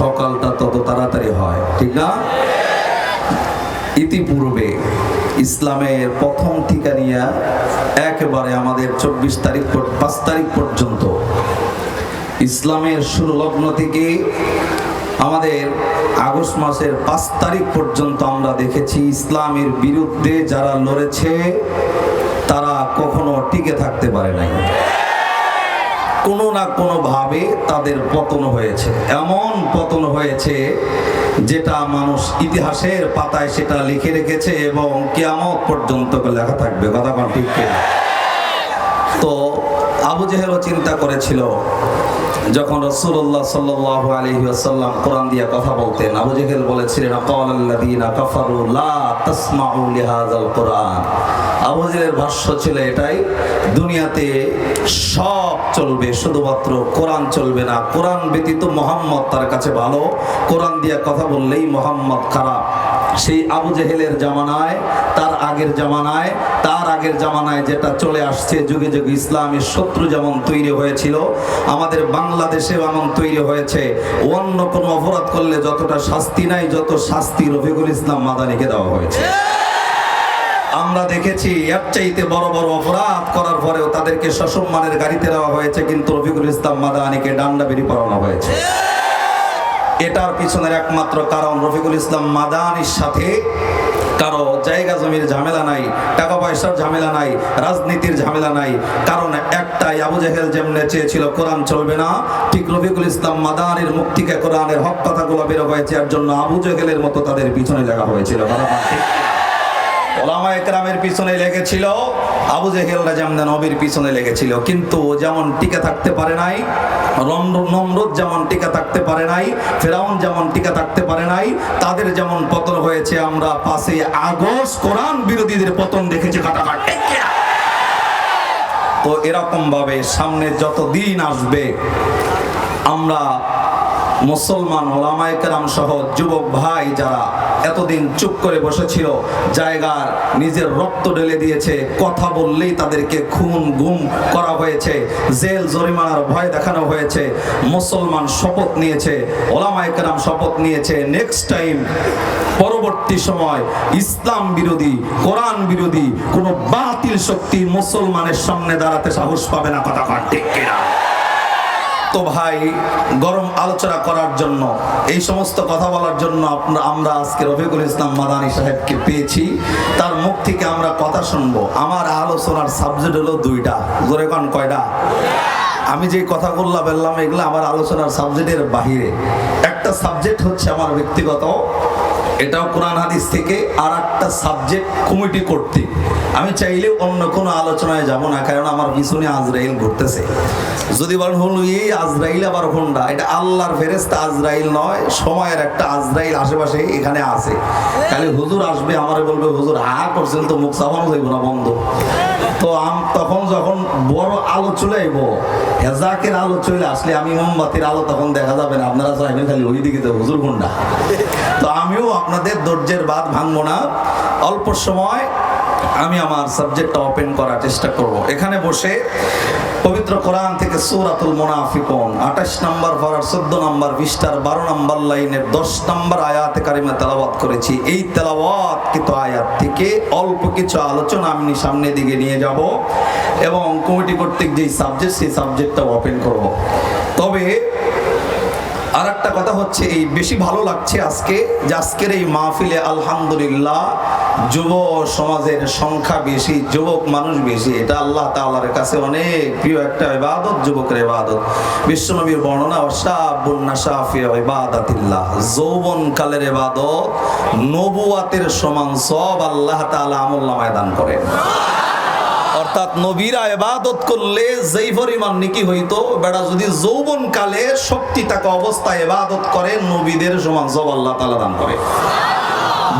সকালটা তত তাড়াতাড়ি হয়, ঠিক না? ইতিপূর্বে ইসলামের প্রথম ঠিকানিয়া একেবারে আমাদের চব্বিশ তারিখ পাঁচ তারিখ পর্যন্ত। ইসলামের শুরু লগ্ন থেকে আমাদের আগস্ট মাসের পাঁচ তারিখ পর্যন্ত আমরা দেখেছি ইসলামের বিরুদ্ধে যারা লড়েছে, তারা কখনো টিকে থাকতে পারে নাই। কোনো না কোনো ভাবে তাদের পতন হয়েছে। এমন পতন হয়েছে যেটা মানুষ ইতিহাসের পাতায় সেটা লিখে রেখেছে এবং কিয়ামত পর্যন্ত লেখা থাকবে। কথা ঠিক তো আবু জেহেলও চিন্তা করেছিল, যখন রসুল্লাহ সাল্লাহ আলহি আসাল্লাম কোরআন দিয়া কথা বলতেন, আবু জেহেল বলেছিলেন কোরআন। আবু ভাষ্য ছিল এটাই, দুনিয়াতে সব চলবে, শুধুমাত্র কোরআন চলবে না। কোরআন ব্যতীত মোহাম্মদ তার কাছে ভালো। কোরআন দিয়ে কথা বললেই মোহাম্মদ খারাপ। সেই আবু জেহেলের জামানায়, তার আগের জামানায়, তার আগের জামানায় যেটা চলে আসছে, যুগে যুগে ইসলামের শত্রু যেমন তৈরি হয়েছিল, আমাদের বাংলাদেশে এমন তৈরি হয়েছে। অন্য কোনো অপরাধ করলে যতটা শাস্তি নাই, যত শাস্তি রফিকুল ইসলাম মাদানিকে দেওয়া হয়েছে। আমরা দেখেছি এর চাইতে বড় বড় অপরাধ করার পরেও তাদেরকে সসম্মানের গাড়িতে দেওয়া হয়েছে, কিন্তু রফিকুল ইসলাম মাদানিকে ডান্ডা বেরি পড়ানো হয়েছে। এটার পিছনের একমাত্র কারণ রফিকুল ইসলাম মাদানির সাথে কারও জায়গা জমির ঝামেলা নাই, টাকা পয়সার ঝামেলা নাই, রাজনীতির ঝামেলা নাই। কারণ একটাই আবু জাহেল যেমনে চেয়েছিল, কোরআন চলবে না, ঠিক রফিকুল ইসলাম মাদানির মুখ থেকে কোরআনের হক কথাগুলো বেরো হয়েছে, এর জন্য আবু জাহেলের মতো তাদের পিছনে লাগা হয়েছিল? ওলামা একরামের পিছনে লেগেছিল। আবু জেহেলরা যেমন নবীর পিছনে লেগেছিল। কিন্তু ও যেমন টিকে থাকতে পারে নাই নমরুদ যেমন টিকে থাকতে পারে নাই, ফেরাউন যেমন টিকে থাকতে পারে নাই, তাদের যেমন পতন হয়েছে, আমরা পাশে আগস্ট কোরআন বিরোধীদের পতন দেখেছি কাটাকাট তো এরকম ভাবে সামনে যত দিন আসবে, আমরা মুসলমান ওলামাইকেরাম সহ যুবক ভাই যারা এতদিন চুপ করে বসেছিল, জায়গার নিজের রক্ত ঢেলে দিয়েছে, কথা বললেই তাদেরকে খুন গুম করা হয়েছে, জেল জরিমানার ভয় দেখানো হয়েছে, মুসলমান শপথ নিয়েছে ওলামাইকেরাম শপথ নিয়েছে নেক্সট টাইম পরবর্তী সময় ইসলাম বিরোধী, কোরআন বিরোধী কোনো বাতিল শক্তি মুসলমানের সামনে দাঁড়াতে সাহস পাবে না, কথা ঠিক কিনা? তো ভাই গরম আলোচনা করার জন্য, এই সমস্ত কথা বলার জন্য আমরা আজকে রফিকুল ইসলাম মাদানী সাহেবকে পেয়েছি। তার মুখ থেকে আমরা কথা শুনব। আমার আলোচনার সাবজেক্ট হলো দুইটা। জোরে কন, কয়টা? আমি যে কথাগুলো বললাম, এগুলো আমার আলোচনার সাবজেক্টের বাহিরে। একটা সাবজেক্ট হচ্ছে আমার ব্যক্তিগত এটাও কোরআন হাদিস থেকে আর একটা সাবজেক্ট কমিটি করতে আমি চাইলে অন্য কোনো আলোচনায় যাব না, কারণ আমার পিছনে আজরাইল ঘুরতেছে। যদি বলেন হল এই আজরাইল আবার হোন্ডা এটা আল্লাহর ফেরেস্তা আজরাইল নয়, সময়ের একটা আজরাইল আশেপাশে এখানে আছে। খালি হুজুর আসবে, আমারে বলবে, হুজুর, হা করছেন তো, মুখ চাপানো যাইব না, বন্ধ। তো আম, তখন যখন বড় আলো চলে আইব, হেজাকের আলো চলে আসলে আমি মোমবাতির আলো তখন দেখা যাবে না। আপনারা চাইবেন খালি ওই দিকে তো হুজুর কোনটা? তো আমিও আপনাদের ধৈর্যের বাদ ভাঙবো না। অল্প সময় আমি আমার সাবজেক্টটা ওপেন করার চেষ্টা করব। এখানে বসে পবিত্র কোরআন থেকে সূরাতুল মুনাফিকুন 28 নম্বর পারার 14 নম্বর পৃষ্ঠার 12 নম্বর লাইনের 10 নম্বর আয়াতে কারিমে তেলাওয়াত করেছি। এই তেলাওয়াত কিন্তু আয়াত থেকে অল্প কিছু আলোচনা আমি সামনে দিকে নিয়ে যাব এবং কমিটি কর্তৃক যেই সাবজেক্ট সেই সাবজেক্টটা ওপেন করব। তবে আর একটা কথা হচ্ছে, এই বেশি ভালো লাগছে আজকে যে আজকের এই মাহফিলে আলহামদুলিল্লাহ যুব সমাজের সংখ্যা বেশি, যুবক মানুষ বেশি। এটা আল্লাহ তাআলার কাছে অনেক প্রিয় একটা ইবাদত, যুবকের ইবাদত। বিশ্বনবীর বর্ণনা ইবাদাতিল্লাহ যৌবন কালের ইবাদত, নবুয়াতের সমান সব আল্লাহ তাআলা আমল নামায় দান করেন। অর্থাৎ নবীরা এবাদত করলে যেই পরিমাণ নিকি হইতো, বেড়া যদি যৌবন কালে শক্তি থাকা অবস্থায় এবাদত করে, নবীদের সমান সব আল্লাহ তাআলা দান করে।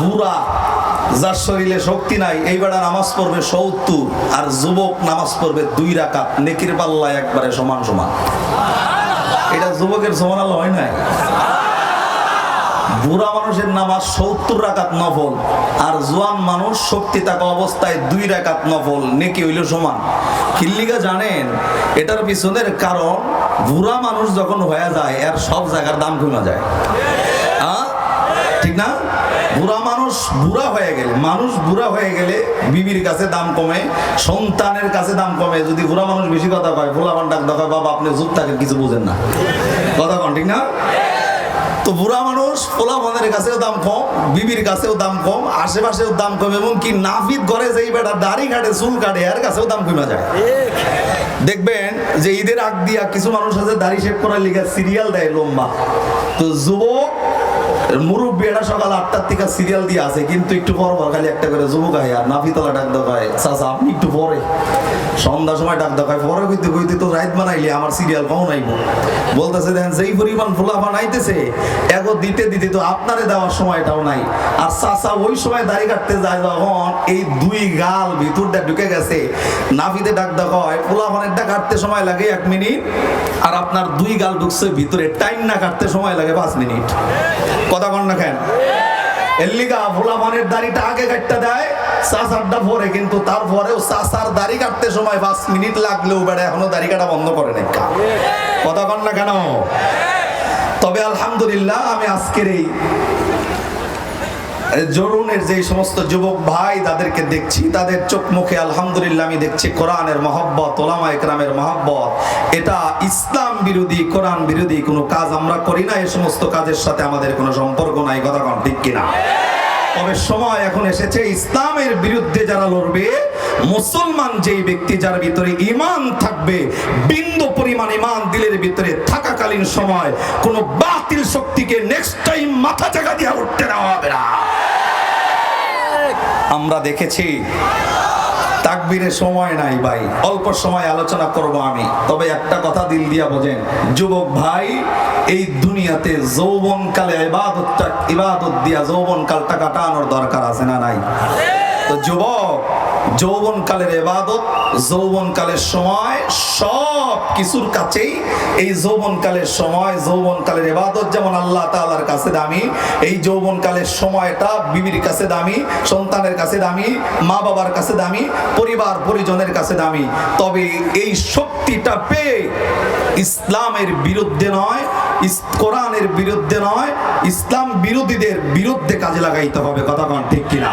বুড়া, যার শরীরে শক্তি নাই, এই বেড়া নামাজ পড়বে সত্তর, আর যুবক নামাজ পড়বে দুই রাকাত, নেকির পাল্লা একবারে সমান সমান। এটা যুবকের সমান আল্লাহ হয় নাই? বুড়া মানুষের নামাজ সত্তর রাকাত নফল, আর জোয়ান মানুষ শক্তি থাকা অবস্থায় দুই রাকাত নফল, নেকি হইল সমান। কিল্লিগা জানেন, এটার পিছনের কারণ, বুড়া মানুষ যখন হয়ে যায়, এর সব জায়গার দাম কমে যায়। ঠিক না? বুড়া মানুষ বুড়া হয়ে গেলে, মানুষ বুড়া হয়ে গেলে বিবির কাছে দাম কমে, সন্তানের কাছে দাম কমে। যদি বুড়া মানুষ বেশি কথা কয় মান ডাক দেখায়, বাবা, আপনি জুত থাকেন কিছু বুঝেন না। কথা কন, ঠিক না? তো বুড়া মানুষ পোলা মানের কাছেও দাম কম, বিবির কাছেও দাম কম, আশেপাশেও দাম কম এবং কি নাফিদ ঘরে যেই বেটা দাড়ি কাটে, চুল কাটে, এর কাছেও দাম কমে যায়। দেখবেন যে ঈদের আগ দিয়া কিছু মানুষ আছে, দাড়ি শেভ করার লিগে সিরিয়াল দেয় লম্বা। তো যুবক মুরব্বী এটা সকাল আটটার থেকে সিরিয়াল দিয়ে কিন্তু একটু পর পর খালি একটা করে যুবক আয় আর নাফিতলা ডাক দেখায় আপনি একটু পরে। সন্ধ্যার সময় ডাক দেখায়, পরে কইতে কইতে তো বানাইলে, আমার সিরিয়াল পাও নাইব বলতেছে, দেখেন, যেই পরিমাণ ফোলা বানাইতেছে এগো দিতে দিতে তো আপনারে দেওয়ার সময়টাও নাই। আর ওই সময় দাড়ি কাটতে যায় যখন এই দুই গাল ভিতরটা ঢুকে গেছে। নাভিতে ডাক দেখা হয় পোলা কাটতে সময় লাগে এক মিনিট, আর আপনার দুই গাল ঢুকছে ভিতরে, টাইম না কাটতে সময় লাগে পাঁচ মিনিট। কথা কন না কেন? এল্লিগা ভোলা মানের দাড়িটা আগে কাটতে দেয় সাসারটা পরে, কিন্তু তারপরেও সাসার দাড়ি কাটতে সময় পাঁচ মিনিট লাগলেও বেড়া, এখনও দাড়ি কাটা বন্ধ করে নাই। কথা কন না কেন? তবে আলহামদুলিল্লাহ, আমি আজকের এই জরুনের যে সমস্ত যুবক ভাই তাদেরকে দেখছি, তাদের চোখ মুখে আলহামদুলিল্লাহ আমি দেখছি কোরআনের মহব্বত, ওলামা একরামের মহব্বত। এটা ইসলাম বিরোধী, কোরআন বিরোধী, কোনো কাজ আমরা করি না এই সমস্ত কাজের সাথে আমাদের কোনো সম্পর্ক নাই, কথা কন ঠিক কিনা? তবে সময় এখন এসেছে, ইসলামের বিরুদ্ধে যারা লড়বে, মুসলমান যেই ব্যক্তি যার ভিতরে ইমান থাকবে, বিন্দু পরিমাণ ইমান দিলের ভিতরে থাকাকালীন সময় কোন বাতিল শক্তিকে নেক্সট টাইম মাথা জায়গা দিয়ে উঠতে দেওয়া হবে না। আমরা দেখেছি। তাকবিরে সময় নাই ভাই, অল্প সময় আলোচনা করব আমি। তবে একটা কথা দিল দিয়া বোঝেন, যুবক ভাই, এই দুনিয়াতে যৌবনকালে ইবাদতটা ইবাদত দিয়া যৌবনকালটা কাটানোর দরকার আছে না নাই? তো যুবক যৌবনকালের এবাদত, যৌবনকালের সময়, সব কিছুর কাছেই এই যৌবনকালের সময়, যৌবনকালের এবাদত যেমন আল্লাহ তাআলার কাছে দামি, এই যৌবনকালের সময়টা বিবির কাছে দামি, সন্তানের কাছে দামি মা বাবার কাছে দামি, পরিবার পরিজনের কাছে দামি। তবে এই শক্তিটা পেয়ে ইসলামের বিরুদ্ধে নয় কোরআনের বিরুদ্ধে নয়, ইসলাম বিরোধীদের বিরুদ্ধে কাজে লাগাইতে হবে, কথা ঠিক কিনা?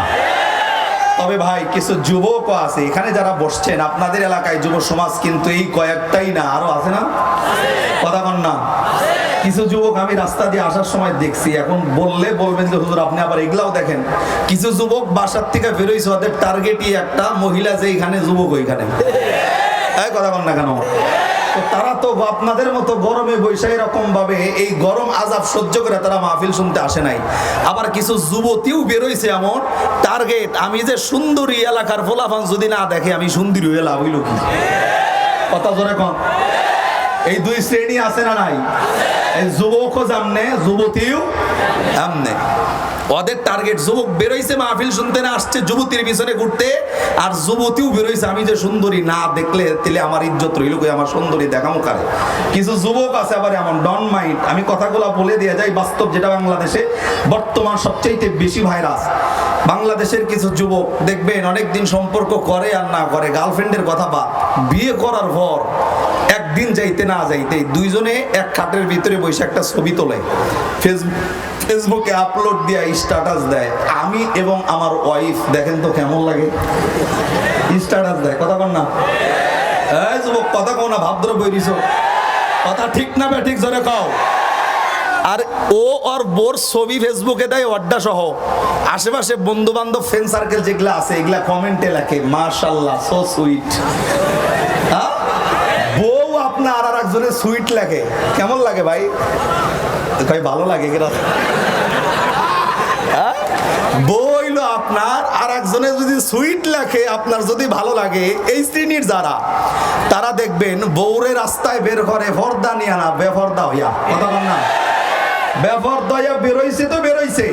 তবে ভাই, কিছু যুবকও আছে। এখানে যারা বসছেন, আপনাদের এলাকায় যুব সমাজ কিন্তু এই কয়েকটাই না। আরও আছে না? কথা কন না। কিছু যুবক আমি রাস্তা দিয়ে আসার সময় দেখছি, এখন বললে বলবেন যে, হুজুর, আপনি আবার এগুলাও দেখেন। কিছু যুবক বাসার থেকে বেরোইছে ওদের টার্গেটই একটা মহিলা যে, এখানে যুবক ওইখানে। কথা কন না কেন? তারা তো আপনাদের মতো গরমে বৈশা এরকম ভাবে এই গরম আজাব সহ্য করে তারা মাহফিল শুনতে আসে নাই। আবার কিছু যুবতীও বেরোইছে এমন। টার্গেট আমি যে সুন্দরী এলাকার ফোলাফান যদি না দেখে, আমি সুন্দরী হয়ে লাভ হইল কি? কথা জোরে কম এই দুই শ্রেণি আছে না নাই? এই যুবকও জামনে, যুবতীও আমনে ওদের টার্গেট যুবক বেরোইছে মাহফিল শুনতে না আসছে, যুবতীর পিছনে ঘুরতে, আর যুবতীও বেরোইছে। আমি যে সুন্দরী না দেখলে তেলে আমার ইজ্জত রইল কই? আমার সুন্দরী দেখামো কারে? কিছু যুবক আছে আবার এমন ডন মাইন্ড। আমি কথাগুলো বলে দিয়ে যাই বাস্তব যেটা বাংলাদেশে বর্তমান সবচাইতে বেশি ভাইরাস। বাংলাদেশের কিছু যুবক, দেখবেন, অনেকদিন সম্পর্ক করে আর না করে। গার্লফ্রেন্ডের কথা বাদ। বিয়ে করার পর একদিন যাইতে না যাইতে দুইজনে এক খাটের ভিতরে বসে একটা ছবি তোলে। ফেসবুক আপলোড দিয়া স্ট্যাটাস দেয়। আমি এবং আমার ওয়াইফ দেখেন তো কেমন লাগে? স্ট্যাটাস দেয়। কথা কন না। যুবক, কথা কও না ভাবদ্র বইরিছ কথা ঠিক না বে, ঠিক জোরে কও। আর ও ওর বোর ছবি ফেসবুকে দেয়, অড্ডা সহ। আশেপাশে বন্ধু বান্ধব ফ্রেন্ড সার্কেল যেগুলো আছে, এগুলা কমেন্টে লেখে মার্শাল্লাহ সো সুইট বউ আপনার আর একজনের সুইট লাগে। কেমন লাগে ভাই? ভাই, ভালো লাগে হ্যাঁ? বউ আপনার আর একজনের যদি সুইট লাগে, আপনার যদি ভালো লাগে, এই শ্রেণির যারা, তারা দেখবেন বৌরে রাস্তায় বের করে ফর্দা নিয়ে না বেফর্দা হইয়া। কথা না? বেফর্দা দয়া বেরোইছে তো বেরোইছে।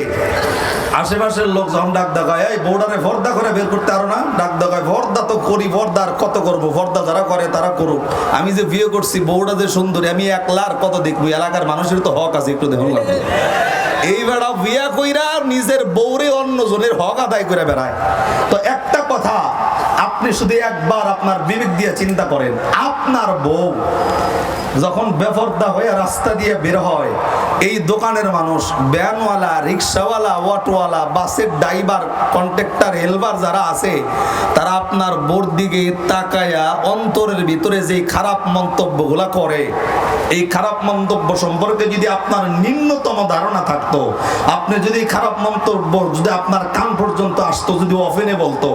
আশেপাশের লোক যখন ডাক দেখায়, এই বউডারে ফর্দা করে বের করতে পারো না? ডাক দেখায়, ফর্দা তো করি আর কত করব? ফর্দা যারা করে তারা করুক। আমি যে বিয়ে করছি বউটা যে সুন্দরী, আমি একলার কত দেখব? এলাকার মানুষের তো হক আছে, একটু দেখুন লাগবে। বেড়া বিয়া কইরা নিজের বৌরে অন্য জনের হক আদায় করে বেড়ায়। তো কথা আপনি শুধু একবার আপনার বিবেক দিয়ে চিন্তা করেন, আপনার বউ যখন বেফর্দা হয়ে রাস্তা দিয়ে বের হয়, এই দোকানের মানুষ, ভ্যানওয়ালা, রিক্সাওয়ালা, অটোওয়ালা, বাসের ড্রাইভার কন্ট্রাক্টর হেলবার যারা আছে, তারা আপনার বোর দিকে তাকায়া অন্তরের ভিতরে যে খারাপ মন্তব্যগুলা করে, এই খারাপ মন্তব্য সম্পর্কে যদি আপনার নিম্নতম ধারণা থাকতো, আপনি যদি খারাপ মন্তব্য যদি আপনার কান পর্যন্ত আসতো, যদি অফেনে বলতো।